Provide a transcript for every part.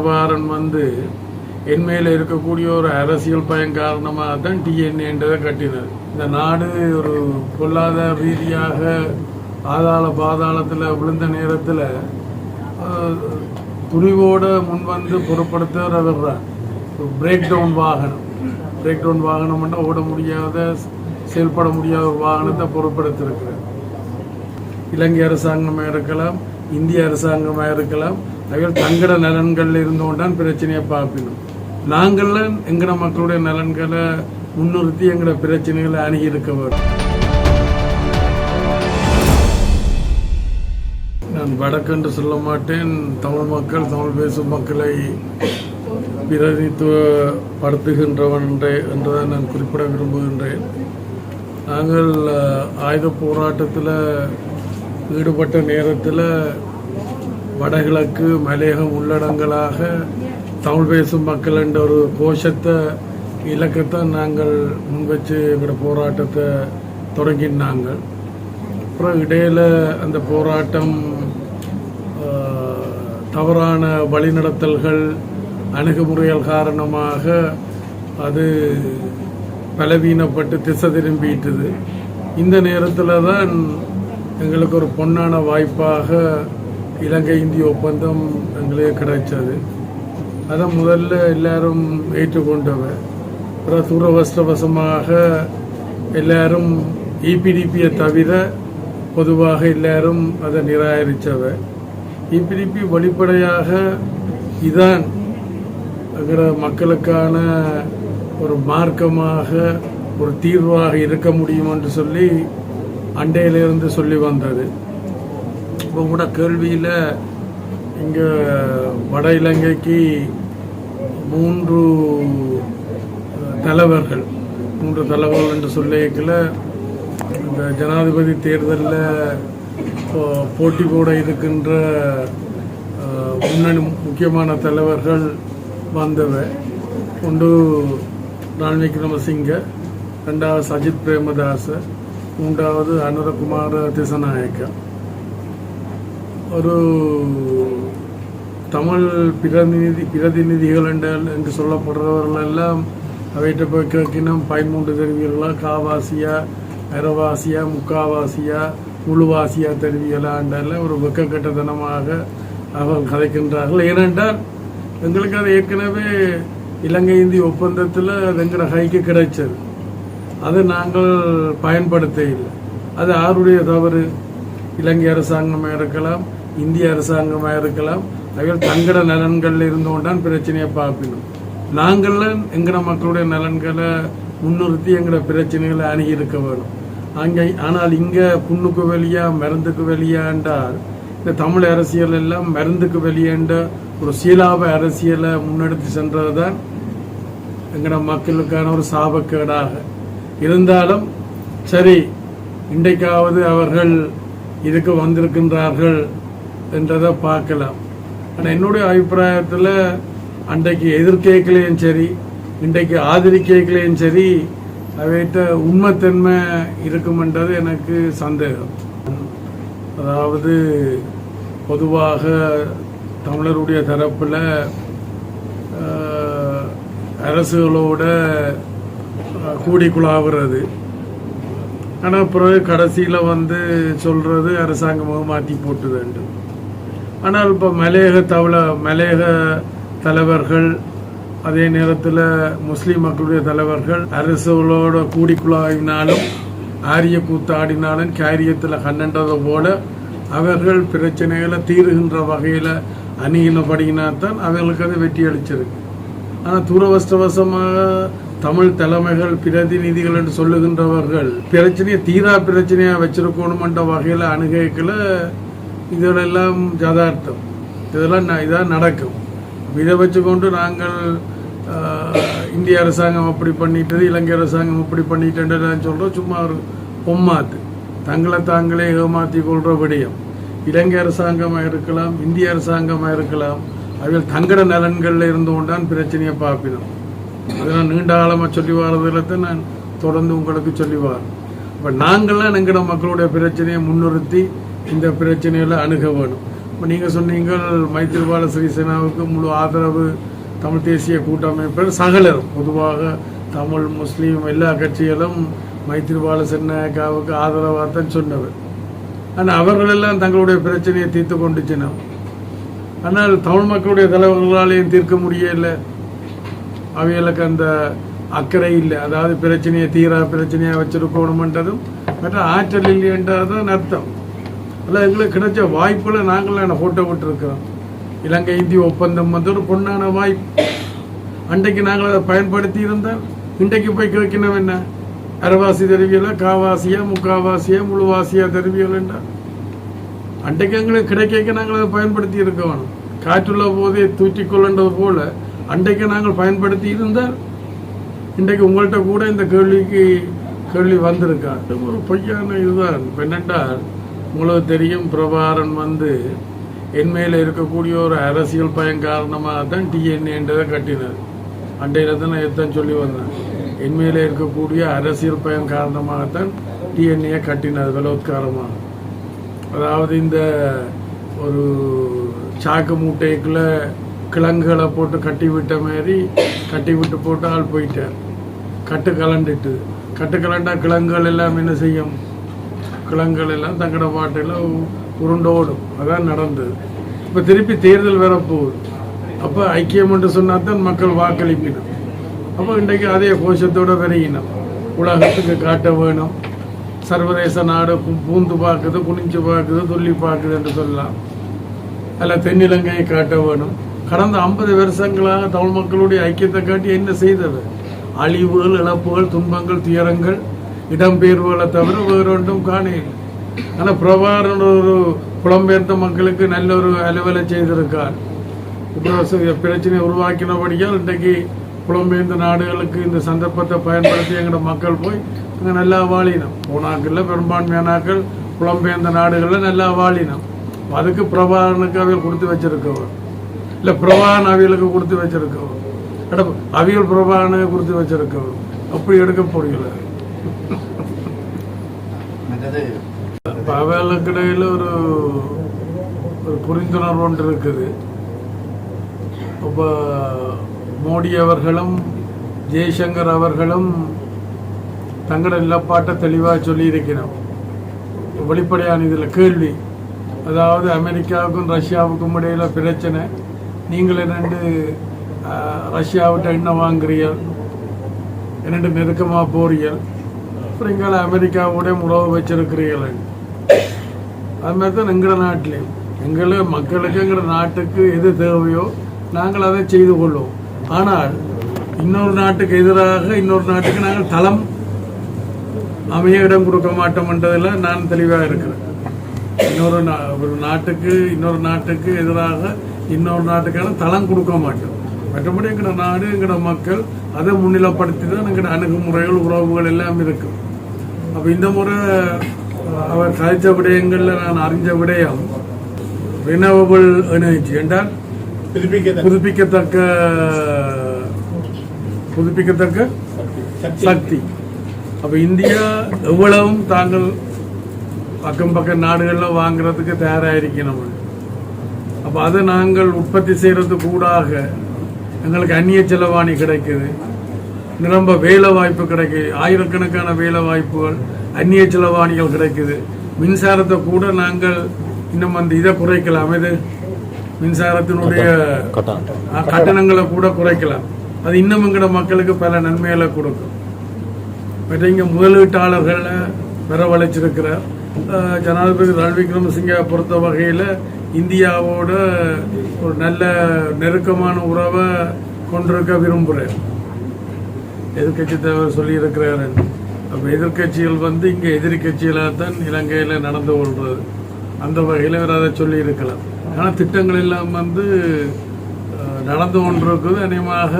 பிரபாரன் வந்து என் இருக்கக்கூடிய ஒரு அரசியல் பயன் காரணமாக தான் டிஎன்ஏன்றதை கட்டினது இந்த நாடு ஒரு பொருளாதார ரீதியாக ஆதாள பாதாளத்தில் விழுந்த நேரத்தில் துணிவோட முன் வந்து தான் பிரேக் டவுன் வாகனம். பிரேக் டவுன் வாகனம்னா ஓட முடியாத செயல்பட முடியாத ஒரு வாகனத்தை பொருட்படுத்திருக்கிறார். இலங்கை அரசாங்கமாக இருக்கலாம் இந்திய அரசாங்கமாக இருக்கலாம் அவர்கள் தங்கட நலன்களில் இருந்தோண்டான் பிரச்சனையை பார்க்கணும் நாங்கள்லாம் எங்கட மக்களுடைய நலன்களை முன்னிறுத்தி எங்கட பிரச்சனைகளை அணுகி இருக்க வேண்டும். நான் வடக்கென்று சொல்ல மாட்டேன். தமிழ் மக்கள் தமிழ் பேசும் மக்களை பிரதிநிதித்துவப்படுத்துகின்றவன் என்று என்றுதான் நான் குறிப்பிட விரும்புகின்றேன். நாங்கள் ஆயுத போராட்டத்தில் ஈடுபட்ட நேரத்தில் வடகிழக்கு மலையகம் உள்ளடங்களாக தமிழ் பேசும் மக்கள் என்ற ஒரு கோஷத்தை இலக்கத்தை நாங்கள் முன்வச்சு எங்களோட போராட்டத்தை தொடங்கினாங்க அப்புறம் இடையில அந்த போராட்டம் தவறான வழிநடத்தல்கள் அணுகுமுறைகள் காரணமாக அது பலவீனப்பட்டு திசை திரும்பிட்டுது. இந்த நேரத்தில் தான் எங்களுக்கு ஒரு பொன்னான வாய்ப்பாக இலங்கை இந்திய ஒப்பந்தம் எங்களுக்கு கிடைச்சது. அதை முதல்ல எல்லாரும் ஏற்றுக்கொண்டவ அப்புறம் துரவசவசமாக எல்லாரும் இபிடிபியை தவிர பொதுவாக எல்லாரும் அதை நிராகரித்தவ இபிடிபி வெளிப்படையாக இதான் எங்களோட மக்களுக்கான ஒரு மார்க்கமாக ஒரு தீர்வாக இருக்க முடியும் என்று சொல்லி அண்டையிலிருந்து சொல்லி வந்தது. இப்போ கூட கேள்வியில் இங்கே வட இலங்கைக்கு மூன்று தலைவர்கள் மூன்று தலைவர்கள் என்று சொல்லிக்கல இந்த ஜனாதிபதி தேர்தலில் போட்டி போட இருக்கின்ற முன்னணி முக்கியமான தலைவர்கள் வந்தவை. ஒன்று ரணில் விக்ரமசிங்க ரெண்டாவது சஜித் பிரேமதாச மூன்றாவது அனுரகுமார் திசநாயக்கா. ஒரு தமிழ் பிரதிநிதி பிரதிநிதிகள் என்றால் என்று சொல்லப்படுறவர்கள் எல்லாம் அவைகிட்ட போய் கேட்கினோம். பதிமூன்று தெரிவிகளா? காவாசியா அரவாசியா முக்காவாசியா முழுவாசியா தெரிவிகளாண்டால ஒரு வெக்கக்கட்டத்தனமாக அவர்கள் கதைக்கின்றார்கள். ஏனென்றால் எங்களுக்கு அது ஏற்கனவே இலங்கை இந்திய ஒப்பந்தத்தில் வெங்கட ஹைக்கு கிடைச்சது. அதை நாங்கள் பயன்படுத்த இல்லை அது யாருடைய தவறு? இலங்கை அரசாங்கமாக இருக்கலாம் இந்திய அரசாங்கமாக இருக்கலாம் அவர்கள் தங்கட நலன்களில் இருந்தோண்டான் பிரச்சனையை பார்ப்பினோம் நாங்கள்லாம் எங்கட மக்களுடைய நலன்களை முன்னிறுத்தி எங்கட பிரச்சனைகளை அணுகி இருக்க வேணும். அங்கே ஆனால் இங்கே புண்ணுக்கு வெளியா மருந்துக்கு வெளியாண்டால் என்றால் இந்த தமிழ் அரசியல் எல்லாம் மருந்துக்கு வெளியேண்ட ஒரு சீலாப அரசியலை முன்னெடுத்து சென்றது தான் எங்கட மக்களுக்கான ஒரு சாபக்கேடாக. இருந்தாலும் சரி இன்றைக்காவது அவர்கள் இதுக்கு வந்திருக்கின்றார்கள் என்றதை பார்க்கலாம். ஆனால் என்னுடைய அபிப்பிராயத்தில் அன்றைக்கு எதிர்கேட்கலையும் சரி இன்றைக்கு ஆதரிக்கலையும் சரி அவைகிட்ட உண்மைத்தன்மை இருக்குமென்றது எனக்கு சந்தேகம். அதாவது பொதுவாக தமிழருடைய தரப்பில் அரசுகளோட கூடி குழாவுறது. ஆனால் பிறகு கடைசியில் வந்து சொல்கிறது அரசாங்கமாக மாற்றி போட்டுதுண்டு ஆனால் இப்போ மலையக தவள மலையக தலைவர்கள் அதே நேரத்தில் முஸ்லீம் மக்களுடைய தலைவர்கள் அரசுகளோட கூடிக்குழாயினாலும் ஆரிய கூத்தாடினாலும் காரியத்தில் கண்ணன்றதை போல அவர்கள் பிரச்சனைகளை தீருகின்ற வகையில் தான் அவர்களுக்கு அது வெற்றி அளிச்சிருக்கு. ஆனால் துரவஸ்தவசமாக தமிழ் தலைமைகள் பிரதிநிதிகள் என்று சொல்லுகின்றவர்கள் பிரச்சனையை தீரா பிரச்சனையாக வச்சிருக்கணுமென்ற வகையில் அணுகைகளை இதெல்லாம் ஜதார்த்தம் இதெல்லாம் ந- இதான் நடக்கும். இதை வச்சுக்கொண்டு நாங்கள் இந்திய அரசாங்கம் அப்படி பண்ணிட்டது இலங்கை அரசாங்கம் அப்படி பண்ணிட்டேன்னு சொல்கிறோம் சும்மா ஒரு பொம்மாத்து. தங்களை தாங்களே ஏமாற்றி கொள்கிற விடயம். இலங்கை அரசாங்கமாக இருக்கலாம் இந்திய அரசாங்கமாக இருக்கலாம். அதில் தங்கட நலன்களில் இருந்து கொண்டான் பிரச்சனையை பார்ப்பினோம். அதெல்லாம் நீண்ட காலமாக சொல்லி வரதில் தான் நான் தொடர்ந்து உங்களுக்கு சொல்லி வரேன் இப்போ நாங்களாம் எங்களோட மக்களுடைய பிரச்சனையை முன்னிறுத்தி இந்த பிரச்சனைகளை அணுக வேணும். இப்போ நீங்கள் சொன்னீங்கள் மைத்திரிபால சிறிசேனாவுக்கு முழு ஆதரவு தமிழ் தேசிய கூட்டமைப்பில் சகலரும். பொதுவாக தமிழ் முஸ்லீம் எல்லா கட்சிகளும் மைத்திரிபால சின்னக்காவுக்கு ஆதரவாக தான் சொன்னவர் ஆனால் அவர்களெல்லாம் தங்களுடைய பிரச்சனையை தீர்த்து கொண்டுச்சினோம் ஆனால் தமிழ் மக்களுடைய தலைவர்களாலேயும் தீர்க்க முடியல. அவைகளுக்கு அந்த அக்கறை இல்லை. அதாவது பிரச்சனையை தீரா பிரச்சனையாக வச்சிருக்கணுமென்றதும் மற்ற ஆற்றல் இல்லைன்றதும் அர்த்தம். அல்ல எங்களுக்கு கிடைச்ச வாய்ப்புல நாங்களும் என்ன ஃபோட்டோ விட்டுருக்கிறோம். இலங்கை இந்திய ஒப்பந்தம் வந்து ஒரு பொண்ணான வாய்ப்பு. அன்றைக்கு நாங்கள் அதை பயன்படுத்தி இருந்தால் இன்றைக்கு போய் கேட்கணும் என்ன? அரைவாசி தெருவியல காவாசியா முக்காவாசியா முழுவாசியா தெருவியல் என்றால் அன்றைக்கு எங்களுக்கு கிடைக்க நாங்கள் அதை பயன்படுத்தி இருக்க வேணும் காற்றுள்ள போதே தூற்றிக்கொள்ளன்றது போல அன்றைக்கு நாங்கள் பயன்படுத்தி இருந்தால் இன்றைக்கு உங்கள்கிட்ட கூட இந்த கேள்விக்கு கேள்வி வந்திருக்கா ஒரு பொய்யான இதுதான் இப்ப என்னென்றால் உங்களுக்கு தெரியும் பிரபாரன் வந்து என் மேல இருக்கக்கூடிய ஒரு அரசியல் பயன் காரணமாக தான் டிஎன்ஏன்றதை கட்டினார். அண்டையில் தான் நான் எத்தான் சொல்லி வந்தேன். என் மேலே இருக்கக்கூடிய அரசியல் பயன் காரணமாகத்தான் டிஎன்ஏ கட்டினார் பலோத்காரமாக. அதாவது இந்த ஒரு சாக்கு மூட்டைக்குள்ள கிழங்குகளை போட்டு கட்டி விட்ட மாதிரி கட்டி விட்டு போட்டு ஆள் போயிட்டார். கட்டு கலண்டுட்டு. கட்டு கலண்டா கிழங்குகள் எல்லாம் என்ன செய்யும்? கிளங்கள் எல்லாம் தங்கட பாட்டில் உருண்டோடும். அதான் நடந்தது. இப்போ திருப்பி தேர்தல் வரப்போகுது. அப்போ ஐக்கியம் என்று சொன்னால் தான் மக்கள் வாக்களிப்பினர். அப்போ இன்றைக்கு அதே கோஷத்தோட விரையினோம் உலகத்துக்கு காட்ட வேணும். சர்வதேச நாடு பூந்து பார்க்குது குனிஞ்சு பார்க்குது துள்ளி பார்க்குது என்று சொல்லலாம். அதில் தென்னிலங்கையை காட்ட வேணும். கடந்த ஐம்பது வருஷங்களாக தமிழ் மக்களுடைய ஐக்கியத்தை காட்டி என்ன செய்தது? அழிவுகள் இழப்புகள் துன்பங்கள் துயரங்கள் இடம்பெயர்வுகளை தவிர வேறொன்றும் காணையில் ஆனால் பிரபாகரன் ஒரு புலம்பெயர்ந்த மக்களுக்கு நல்ல ஒரு அலுவலை செய்திருக்கார். இப்போ பிரச்சனையை உருவாக்கினபடியால் இன்றைக்கு புலம்பெயர்ந்த நாடுகளுக்கு இந்த சந்தர்ப்பத்தை பயன்படுத்தி எங்களோட மக்கள் போய் அங்கே நல்லா வாழினோம். போனாக்களில் பெரும்பான்மையானாக்கள் புலம்பெயர்ந்த நாடுகளில் நல்லா வாழினோம். அதுக்கு பிரபாகரனுக்கு அவியல் கொடுத்து வச்சிருக்கவர். இல்லை பிரபாகரன் அவியலுக்கு கொடுத்து வச்சிருக்கவர். அட அவியல் பிரபாகரனுக்கு கொடுத்து வச்சிருக்கவர். அப்படி எடுக்க முடியல. மற்றது இப்போ ஒரு ஒரு புரிந்துணர்வு ஒன்று இருக்குது. இப்போ மோடி அவர்களும் ஜெய்சங்கர் அவர்களும் தங்களோட நிலப்பாட்டை தெளிவாக சொல்லியிருக்கிறோம். வெளிப்படையான இதில் கேள்வி. அதாவது அமெரிக்காவுக்கும் ரஷ்யாவுக்கும் இடையில பிரச்சனை. நீங்கள் என்னண்டு ரஷ்யாவிட்ட என்ன வாங்குறீர்கள்? என்னண்டு நெருக்கமாக போறீர்கள்? அப்புறம் இங்கே அமெரிக்காவோட உறவு வச்சிருக்கிறீர்கள் அது மாதிரி தான் எங்களோட நாட்டிலையும். எங்களை மக்களுக்கு எங்களோட நாட்டுக்கு எது தேவையோ நாங்கள் அதை செய்து கொள்வோம். ஆனால் இன்னொரு நாட்டுக்கு எதிராக இன்னொரு நாட்டுக்கு நாங்கள் தளம் அமைய இடம் கொடுக்க மாட்டோம்ன்றதில் நான் தெளிவாக இருக்கிறேன். இன்னொரு நா- ஒரு நாட்டுக்கு இன்னொரு நாட்டுக்கு எதிராக இன்னொரு நாட்டுக்கான தளம் கொடுக்க மாட்டோம். மற்றபடி எங்களோட நாடு எங்களோட மக்கள் அதை முன்னிலைப்படுத்தி தான் எங்களோட அணுகுமுறைகள் உறவுகள் எல்லாம் இருக்கும். அப்போ இந்த முறை அவர் கழிச்ச விடயங்களில் நான் அறிஞ்ச விடயம் ரினவபிள் எனர்ஜி என்றால் புதுப்பிக்க புதுப்பிக்கத்தக்க புதுப்பிக்கத்தக்க சக்தி. அப்ப இந்தியா எவ்வளவும் தாங்கள் பக்கம் பக்கம் நாடுகள்ல வாங்குறதுக்கு தயாராயிருக்கணும். அப்ப அதை நாங்கள் உற்பத்தி செய்யறது கூடாக எங்களுக்கு அந்நிய செலவாணி கிடைக்குது. நிரம்ப வேலை வாய்ப்பு கிடைக்குது. ஆயிரக்கணக்கான வேலை வாய்ப்புகள் அந்நிய செலவாணிகள் கிடைக்குது. மின்சாரத்தை கூட நாங்கள் இன்னும் அந்த இதை குறைக்கலாம். இது மின்சாரத்தினுடைய கட்டணங்களை கூட குறைக்கலாம். அது இன்னும் எங்கட மக்களுக்கு பல நன்மைகளை கொடுக்கும். மற்ற இங்கே முதலீட்டாளர்களை வரவழைச்சிருக்கிறார். ஜனாதிபதி ரணில் விக்ரமசிங்க பொறுத்த வகையில் இந்தியாவோட ஒரு நல்ல நெருக்கமான உறவை கொண்டிருக்க விரும்புகிறேன் எதிர்கட்சி தலைவர் சொல்லியிருக்கிறாரு. அப்போ எதிர்க்கட்சிகள் வந்து இங்கே எதிரி கட்சிகளாக தான் இலங்கையில் நடந்து கொள்வது. அந்த வகையில் அவர் அதை சொல்லியிருக்கலாம் ஆனால் திட்டங்கள் எல்லாம் வந்து நடந்து கொண்டிருக்குது. அநேகமாக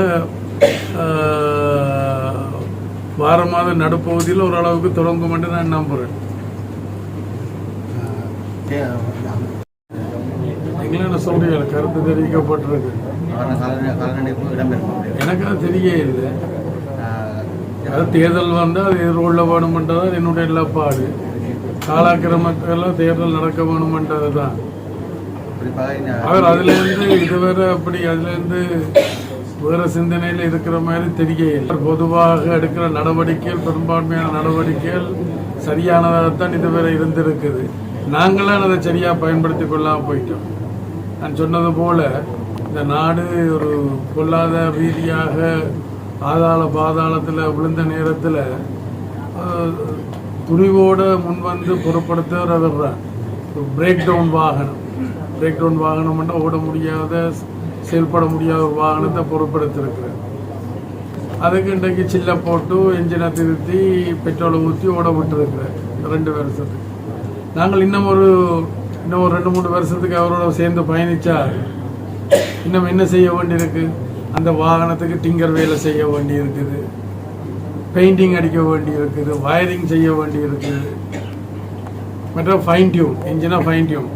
வார மாத நடுப்பகுதியில் ஓரளவுக்கு தொடங்கும் என்று நான் நம்புகிறேன் நீங்களும் என்ன சொல்றீங்க? கருத்து தெரிவிக்கப்பட்டிருக்கு. எனக்கு அது தெரிய இல்லை. அது தேர்தல் வந்தால் அது எதிர்கொள்ள வேணுமென்றதான் என்னுடைய நிலப்பாடு. காலாக்கிரமத்தில் தேர்தல் நடக்க வேணுமென்றது தான். அவர் அதுலேருந்து இதுவரை அப்படி அதுலேருந்து வேறு சிந்தனையில் இருக்கிற மாதிரி தெரியல பொதுவாக எடுக்கிற நடவடிக்கைகள் பெரும்பான்மையான நடவடிக்கைகள் சரியானதாகத்தான் இதுவரை இருந்திருக்குது. நாங்களாம் அதை சரியாக பயன்படுத்தி கொள்ளாமல் போயிட்டோம். நான் சொன்னது போல் இந்த நாடு ஒரு பொல்லாத ரீதியாக ஆதாள பாதாளத்தில் விழுந்த நேரத்தில் துணிவோடு முன் வந்து பொருட்படுத்துகிற பிரேக் டவுன் வாகனம். பிரேக் டவுன் வாகனம்னா ஓட முடியாத செயல்பட முடியாத ஒரு வாகனத்தை பொருட்படுத்திருக்கிறார். அதுக்கு இன்றைக்கு சில்ல போட்டு என்ஜினை திருத்தி பெட்ரோலை ஊற்றி ஓட விட்டுருக்குறேன் ரெண்டு வருஷத்துக்கு. நாங்கள் இன்னும் ஒரு இன்னும் ஒரு ரெண்டு மூணு வருஷத்துக்கு அவரோட சேர்ந்து பயணித்தா இன்னும் என்ன செய்ய வேண்டியிருக்கு? அந்த வாகனத்துக்கு டிங்கர் வேலை செய்ய வேண்டி இருக்குது. பெயிண்டிங் அடிக்க வேண்டி இருக்குது. வயரிங் செய்ய வேண்டி இருக்குது. மற்றும் ஃபைன் டியூன் இன்ஜினாக ஃபைன் டியூன்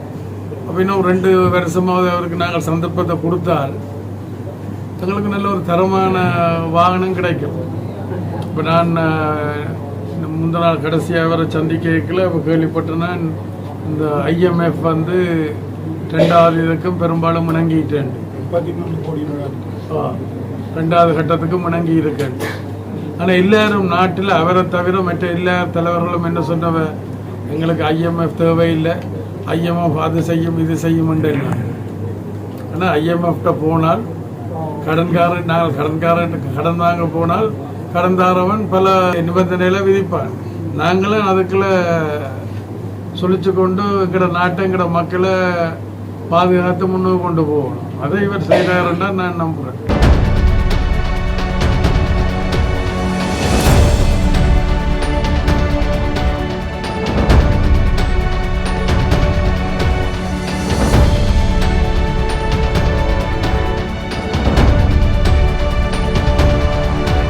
அப்படின்னா ஒரு ரெண்டு வருஷமாவது அவருக்கு நாங்கள் சந்தர்ப்பத்தை கொடுத்தால் எங்களுக்கு நல்ல ஒரு தரமான வாகனம் கிடைக்கும். இப்போ நான் முந்த நாள் கடைசியாக வர சந்திக்கல இப்போ கேள்விப்பட்டேன்னா இந்த ஐஎம்எஃப் வந்து ரெண்டாவது இதுக்கும் பெரும்பாலும் இணங்கிட்டேன். ரெண்டாவது கட்டத்துக்கு முணங்கி இருக்கேன் ஆனால் எல்லாரும் நாட்டில் அவரை தவிர மற்ற எல்லா தலைவர்களும் என்ன சொன்னவ? எங்களுக்கு ஐஎம்எஃப் தேவையில்லை. ஐஎம்எஃப் அது செய்யும் இது செய்யும் ஆனால் ஐஎம்எஃப்ட போனால் கடன்காரன் நாங்கள் கடன்காரன் கடன் வாங்க போனால் கடன்தாரவன் பல நிபந்தனைகளை விதிப்பான். நாங்களும் அதுக்குள்ள சொல்லிச்சு கொண்டு எங்கட நாட்டை எங்கட மக்களை பாதுகாத்து முன்னுக்கு கொண்டு போகணும் அதை இவர் செய்கிறாருன்னா நான் நம்புகிறேன்.